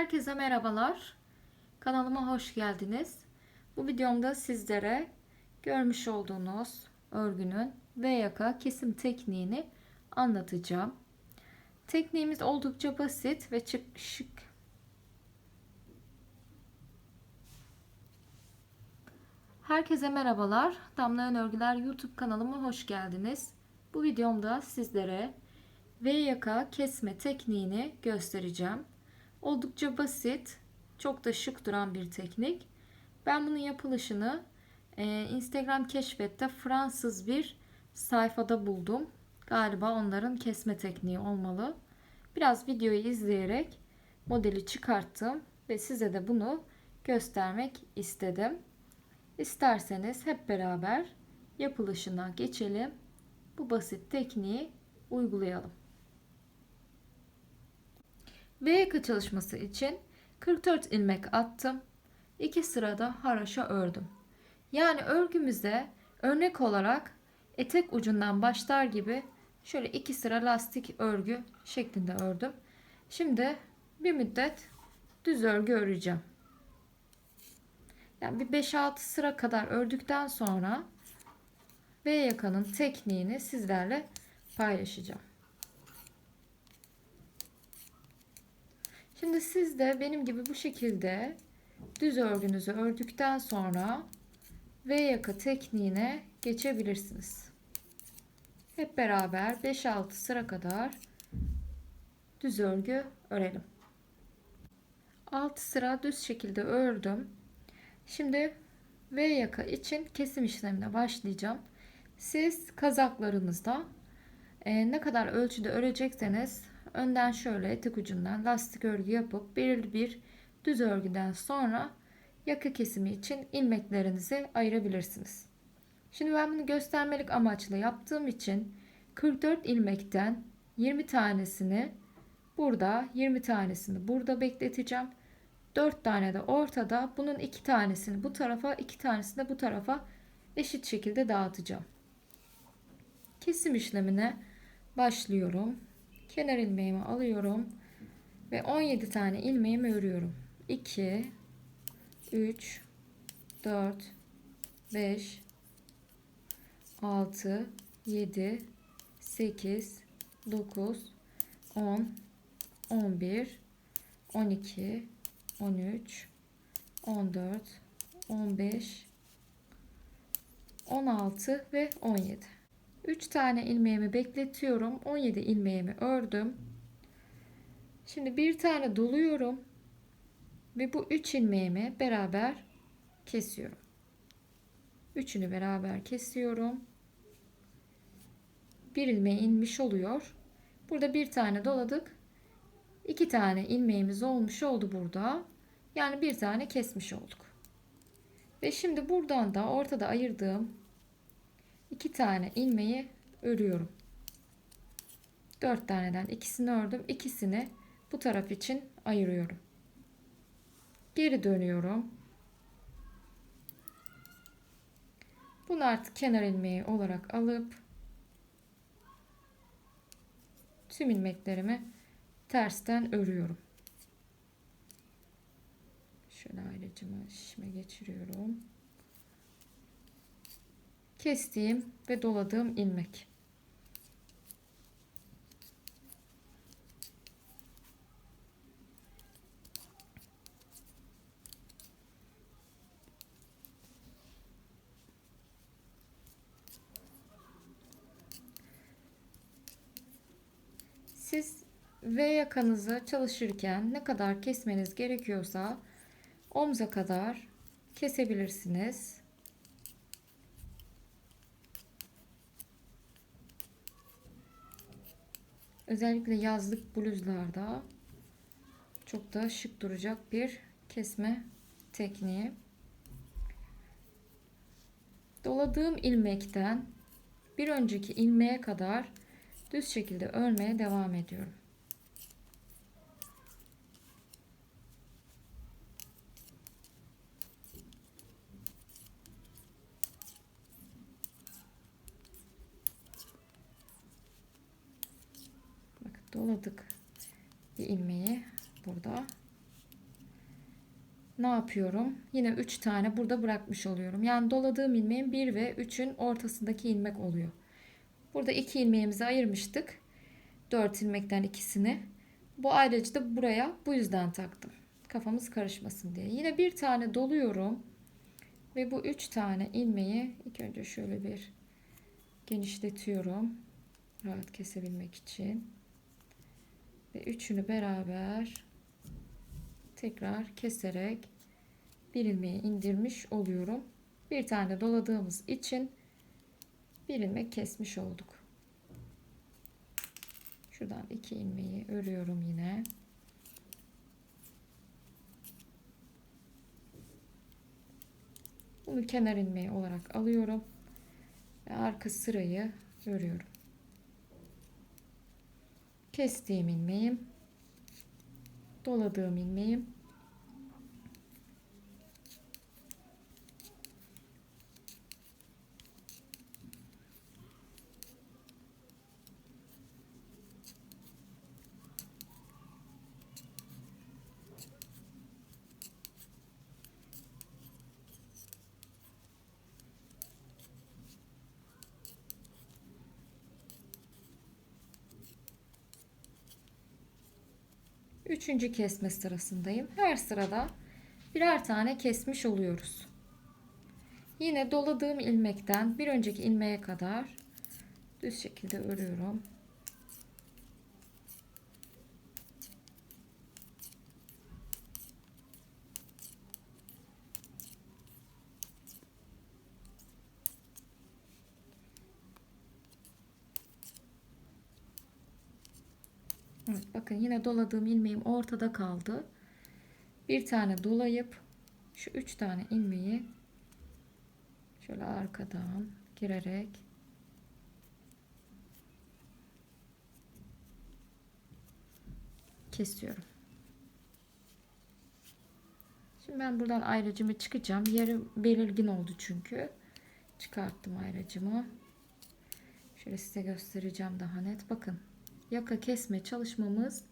Herkese merhabalar. Kanalıma hoş geldiniz. Bu videomda sizlere görmüş olduğunuz örgünün V yaka kesim tekniğini anlatacağım. Tekniğimiz oldukça basit ve çık. Herkese merhabalar. Damlayan Örgüler YouTube kanalıma hoş geldiniz. Bu videomda sizlere V yaka kesme tekniğini göstereceğim. Oldukça basit, çok da şık duran bir teknik. Ben bunun yapılışını e, Instagram keşfette Fransız bir sayfada buldum. Galiba onların kesme tekniği olmalı. Biraz videoyu izleyerek modeli çıkarttım ve size de bunu göstermek istedim. İsterseniz hep beraber yapılışına geçelim. Bu basit tekniği uygulayalım. V yaka çalışması için 44 ilmek attım. 2 sırada haraşa ördüm. Yani örgümüze örnek olarak etek ucundan başlar gibi şöyle 2 sıra lastik örgü şeklinde ördüm. Şimdi bir müddet düz örgü öreceğim. Yani bir 5-6 sıra kadar ördükten sonra V yakanın tekniğini sizlerle paylaşacağım. Şimdi siz de benim gibi bu şekilde düz örgünüzü ördükten sonra V yaka tekniğine geçebilirsiniz. Hep beraber 5-6 sıra kadar düz örgü örelim. 6 sıra düz şekilde ördüm. Şimdi V yaka için kesim işlemine başlayacağım. Siz kazaklarınızda e, ne kadar ölçüde örecekseniz önden şöyle etek ucundan lastik örgü yapıp belirli bir düz örgüden sonra yaka kesimi için ilmeklerinizi ayırabilirsiniz. Şimdi ben bunu göstermelik amaçlı yaptığım için 44 ilmekten 20 tanesini burada 20 tanesini burada bekleteceğim. 4 tane de ortada. Bunun 2 tanesini bu tarafa 2 tanesini de bu tarafa eşit şekilde dağıtacağım. Kesim işlemine başlıyorum kenar ilmeğimi alıyorum ve 17 tane ilmeğimi örüyorum. 2 3 4 5 6 7 8 9 10 11 12 13 14 15 16 ve 17 3 tane ilmeğimi bekletiyorum. 17 ilmeğimi ördüm. Şimdi bir tane doluyorum. Ve bu 3 ilmeğimi beraber kesiyorum. Üçünü beraber kesiyorum. Bir ilmeği inmiş oluyor. Burada bir tane doladık. İki tane ilmeğimiz olmuş oldu burada. Yani bir tane kesmiş olduk. Ve şimdi buradan da ortada ayırdığım iki tane ilmeği örüyorum. Dört taneden ikisini ördüm. ikisini bu taraf için ayırıyorum. Geri dönüyorum. Bunu artık kenar ilmeği olarak alıp tüm ilmeklerimi tersten örüyorum. Şöyle ayrıca şişime geçiriyorum kestiğim ve doladığım ilmek. Siz V yakanızı çalışırken ne kadar kesmeniz gerekiyorsa omza kadar kesebilirsiniz. Özellikle yazlık bluzlarda çok da şık duracak bir kesme tekniği. Doladığım ilmekten bir önceki ilmeğe kadar düz şekilde örmeye devam ediyorum. Doladık bir ilmeği burada ne yapıyorum? Yine 3 tane burada bırakmış oluyorum. Yani doladığım ilmeğin 1 ve 3'ün ortasındaki ilmek oluyor. Burada 2 ilmeğimizi ayırmıştık. 4 ilmekten ikisini. Bu ayrıca da buraya bu yüzden taktım. Kafamız karışmasın diye. Yine bir tane doluyorum. Ve bu 3 tane ilmeği ilk önce şöyle bir genişletiyorum. Rahat kesebilmek için. Ve üçünü beraber tekrar keserek bir ilmeği indirmiş oluyorum. Bir tane doladığımız için bir ilmek kesmiş olduk. Şuradan iki ilmeği örüyorum yine. Bunu kenar ilmeği olarak alıyorum. Ve arka sırayı örüyorum. Kestiğim ilmeğim, doladığım ilmeğim, Üçüncü kesme sırasındayım. Her sırada birer tane kesmiş oluyoruz. Yine doladığım ilmekten bir önceki ilmeğe kadar düz şekilde örüyorum. Evet, bakın yine doladığım ilmeğim ortada kaldı. Bir tane dolayıp şu üç tane ilmeği şöyle arkadan girerek kesiyorum. Şimdi ben buradan ayracımı çıkacağım. Yeri belirgin oldu çünkü. Çıkarttım ayracımı. Şöyle size göstereceğim daha net. Bakın yaka kesme çalışmamız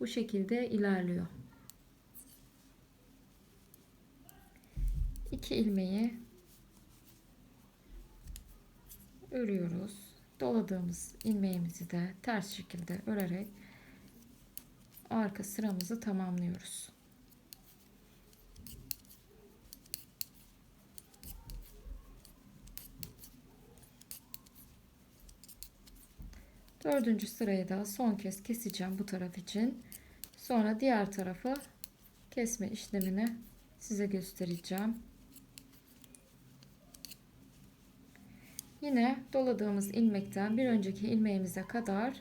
bu şekilde ilerliyor. İki ilmeği örüyoruz. Doladığımız ilmeğimizi de ters şekilde örerek arka sıramızı tamamlıyoruz. Dördüncü sırayı da son kez keseceğim bu taraf için. Sonra diğer tarafı kesme işlemini size göstereceğim. Yine doladığımız ilmekten bir önceki ilmeğimize kadar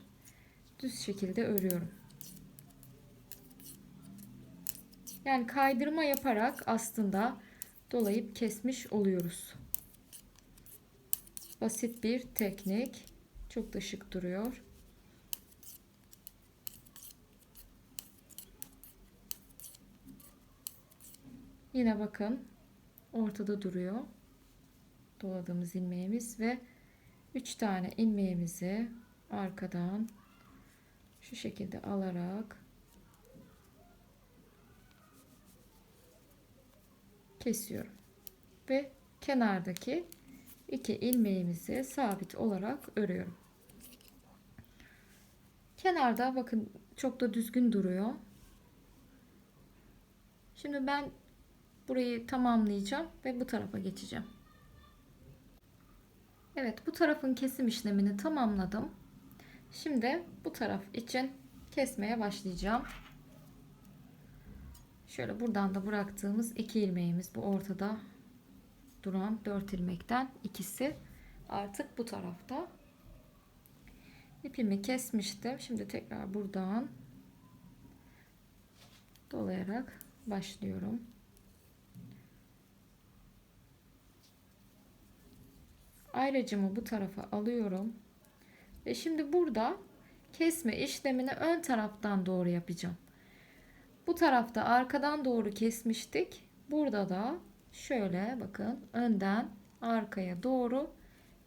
düz şekilde örüyorum. Yani kaydırma yaparak aslında dolayıp kesmiş oluyoruz. Basit bir teknik. Çok da şık duruyor. Yine bakın ortada duruyor. Doladığımız ilmeğimiz ve 3 tane ilmeğimizi arkadan şu şekilde alarak kesiyorum. Ve kenardaki iki ilmeğimizi sabit olarak örüyorum. Kenarda bakın çok da düzgün duruyor. Şimdi ben burayı tamamlayacağım ve bu tarafa geçeceğim. Evet bu tarafın kesim işlemini tamamladım. Şimdi bu taraf için kesmeye başlayacağım. Şöyle buradan da bıraktığımız iki ilmeğimiz bu ortada duran 4 ilmekten ikisi artık bu tarafta. İpimi kesmiştim. Şimdi tekrar buradan dolayarak başlıyorum. Ayracımı bu tarafa alıyorum. Ve şimdi burada kesme işlemini ön taraftan doğru yapacağım. Bu tarafta arkadan doğru kesmiştik. Burada da şöyle bakın önden arkaya doğru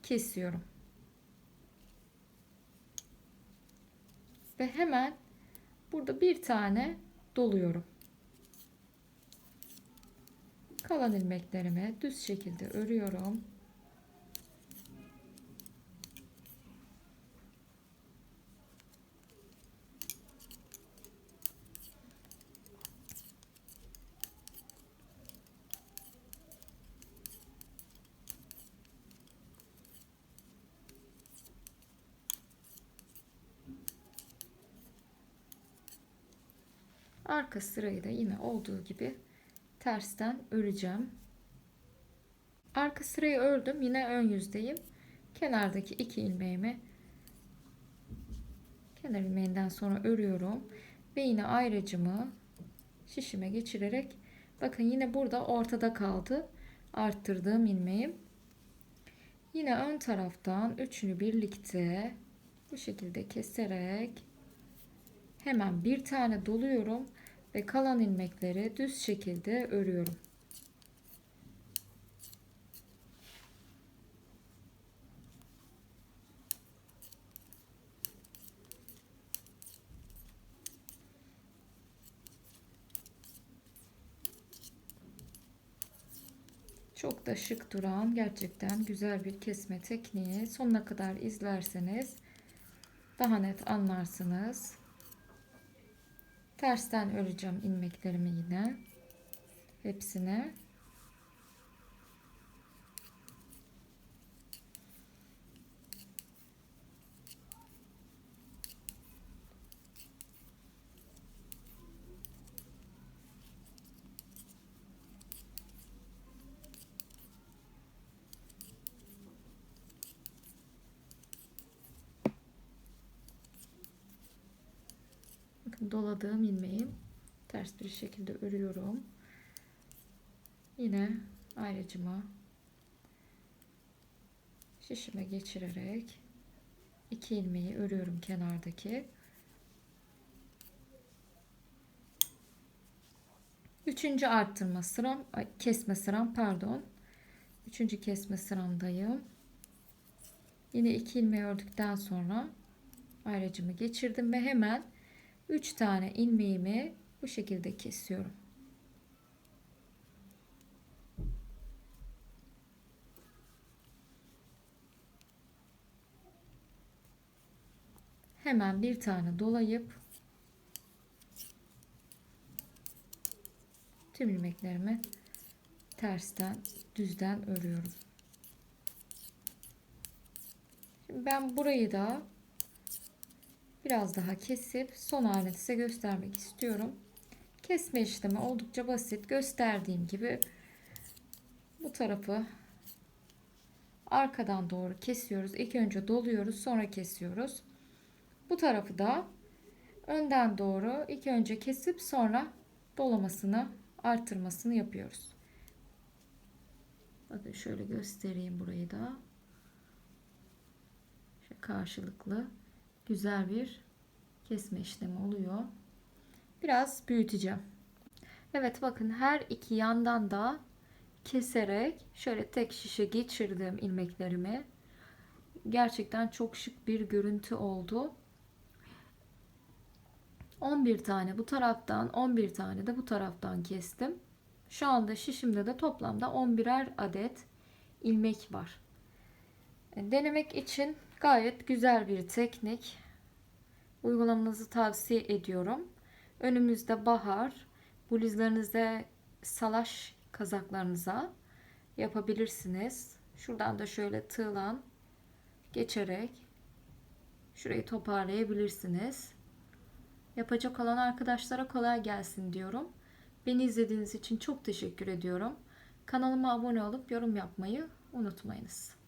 kesiyorum. ve hemen burada bir tane doluyorum. Kalan ilmeklerimi düz şekilde örüyorum. Arka sırayı da yine olduğu gibi tersten öreceğim. Arka sırayı ördüm. Yine ön yüzdeyim. Kenardaki iki ilmeğimi kenar ilmeğinden sonra örüyorum ve yine ayracımı şişime geçirerek bakın yine burada ortada kaldı arttırdığım ilmeğim. Yine ön taraftan üçünü birlikte bu şekilde keserek hemen bir tane doluyorum ve kalan ilmekleri düz şekilde örüyorum. Çok da şık duran gerçekten güzel bir kesme tekniği. Sonuna kadar izlerseniz daha net anlarsınız. Tersten öreceğim ilmeklerimi yine. Hepsine. Bakın doladığım ilmeği ters bir şekilde örüyorum. Yine ayrıcıma şişime geçirerek iki ilmeği örüyorum kenardaki. Üçüncü arttırma sıram, kesme sıram pardon. Üçüncü kesme sıramdayım. Yine iki ilmeği ördükten sonra ayracımı geçirdim ve hemen 3 tane ilmeğimi bu şekilde kesiyorum. Hemen bir tane dolayıp tüm ilmeklerimi tersten düzden örüyorum. Şimdi ben burayı da biraz daha kesip son halini size göstermek istiyorum. Kesme işlemi oldukça basit. Gösterdiğim gibi bu tarafı arkadan doğru kesiyoruz. İlk önce doluyoruz, sonra kesiyoruz. Bu tarafı da önden doğru ilk önce kesip sonra dolamasını, artırmasını yapıyoruz. Bakın şöyle göstereyim burayı da. Şöyle karşılıklı güzel bir kesme işlemi oluyor. Biraz büyüteceğim. Evet bakın her iki yandan da keserek şöyle tek şişe geçirdim ilmeklerimi. Gerçekten çok şık bir görüntü oldu. 11 tane bu taraftan 11 tane de bu taraftan kestim. Şu anda şişimde de toplamda 11'er adet ilmek var. Denemek için Gayet güzel bir teknik. Uygulamanızı tavsiye ediyorum. Önümüzde bahar. Bluzlarınızda salaş kazaklarınıza yapabilirsiniz. Şuradan da şöyle tığlan geçerek şurayı toparlayabilirsiniz. Yapacak olan arkadaşlara kolay gelsin diyorum. Beni izlediğiniz için çok teşekkür ediyorum. Kanalıma abone olup yorum yapmayı unutmayınız.